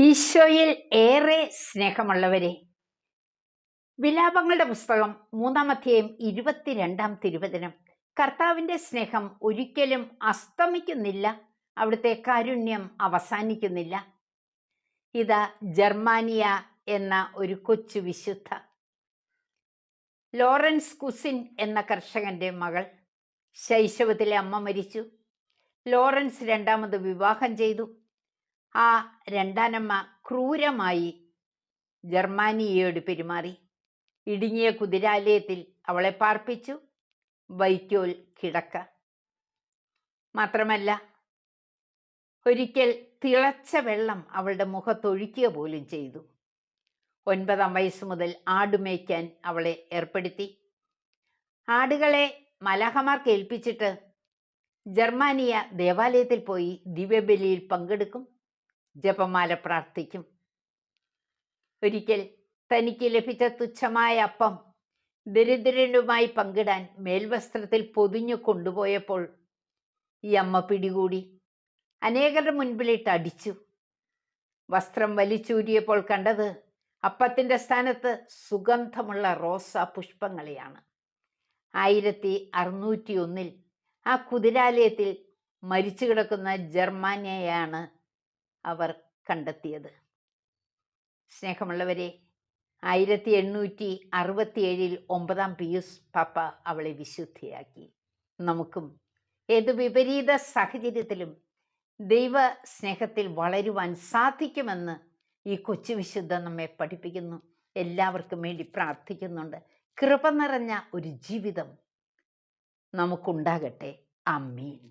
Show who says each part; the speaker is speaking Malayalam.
Speaker 1: ഈശോയിൽ ഏറെ സ്നേഹമുള്ളവരെ. വിലാപങ്ങളുടെ പുസ്തകം മൂന്നാം അധ്യായം ഇരുപത്തിരണ്ടാം തിരുവചനം. കർത്താവിന്റെ സ്നേഹം ഒരിക്കലും അസ്തമിക്കുന്നില്ല. അവിടുത്തെ കാരുണ്യം അവസാനിക്കുന്നില്ല. ഇതാ ജർമാനിയ എന്ന ഒരു കൊച്ചു വിശുദ്ധ. ലോറൻസ് കുസിൻ എന്ന കർഷകന്റെ മകൾ ശൈശവത്തിലെ അമ്മ മരിച്ചു. ലോറൻസ് രണ്ടാമത് വിവാഹം ചെയ്തു. ആ രണ്ടാനമ്മ ക്രൂരമായി ജർമാനിയയോട് പെരുമാറി. ഇടുങ്ങിയ കുതിരാലയത്തിൽ അവളെ പാർപ്പിച്ചു. വൈക്കോൽ കിടക്ക. മാത്രമല്ല ഒരിക്കൽ തിളച്ച വെള്ളം അവളുടെ മുഖത്തൊഴിക്കുക പോലും ചെയ്തു. ഒൻപതാം വയസ്സ് മുതൽ ആടുമേയ്ക്കാൻ അവളെ ഏർപ്പെടുത്തി. ആടുകളെ മലഹമാർക്ക് ഏൽപ്പിച്ചിട്ട് ജർമാനിയ ദേവാലയത്തിൽ പോയി ദിവ്യബലിയിൽ പങ്കെടുക്കും. ജപമാല പ്രാർത്ഥിക്കും. ഒരിക്കൽ തനിക്ക് ലഭിച്ച തുച്ഛമായ അപ്പം ദരിദ്രനുമായി പങ്കിടാൻ മേൽവസ്ത്രത്തിൽ പൊതിഞ്ഞു കൊണ്ടുപോയപ്പോൾ ഈ അമ്മ പിടികൂടി. അനേകരുടെ മുൻപിലിട്ട് അടിച്ചു. വസ്ത്രം വലിച്ചൂരിയപ്പോൾ കണ്ടത് അപ്പത്തിന്റെ സ്ഥാനത്ത് സുഗന്ധമുള്ള റോസാ പുഷ്പങ്ങളെയാണ്. ആയിരത്തി അറുന്നൂറ്റി ഒന്നിൽ ആ കുതിരാലയത്തിൽ മരിച്ചു കിടക്കുന്ന ജർമാനിയയാണ് അവർ കണ്ടെത്തിയത്. സ്നേഹമുള്ളവരെ ആയിരത്തി എണ്ണൂറ്റി അറുപത്തിയേഴിൽ ഒമ്പതാം പിയൂസ് പാപ്പ അവളെ വിശുദ്ധിയാക്കി. നമുക്കും ഏത് വിപരീത സാഹചര്യത്തിലും ദൈവ സ്നേഹത്തിൽ വളരുവാൻ സാധിക്കുമെന്ന് ഈ കൊച്ചു വിശുദ്ധ നമ്മെ പഠിപ്പിക്കുന്നു. എല്ലാവർക്കും വേണ്ടി പ്രാർത്ഥിക്കുന്നുണ്ട്. കൃപ നിറഞ്ഞ ഒരു ജീവിതം നമുക്കുണ്ടാകട്ടെ. അമ്മീൻ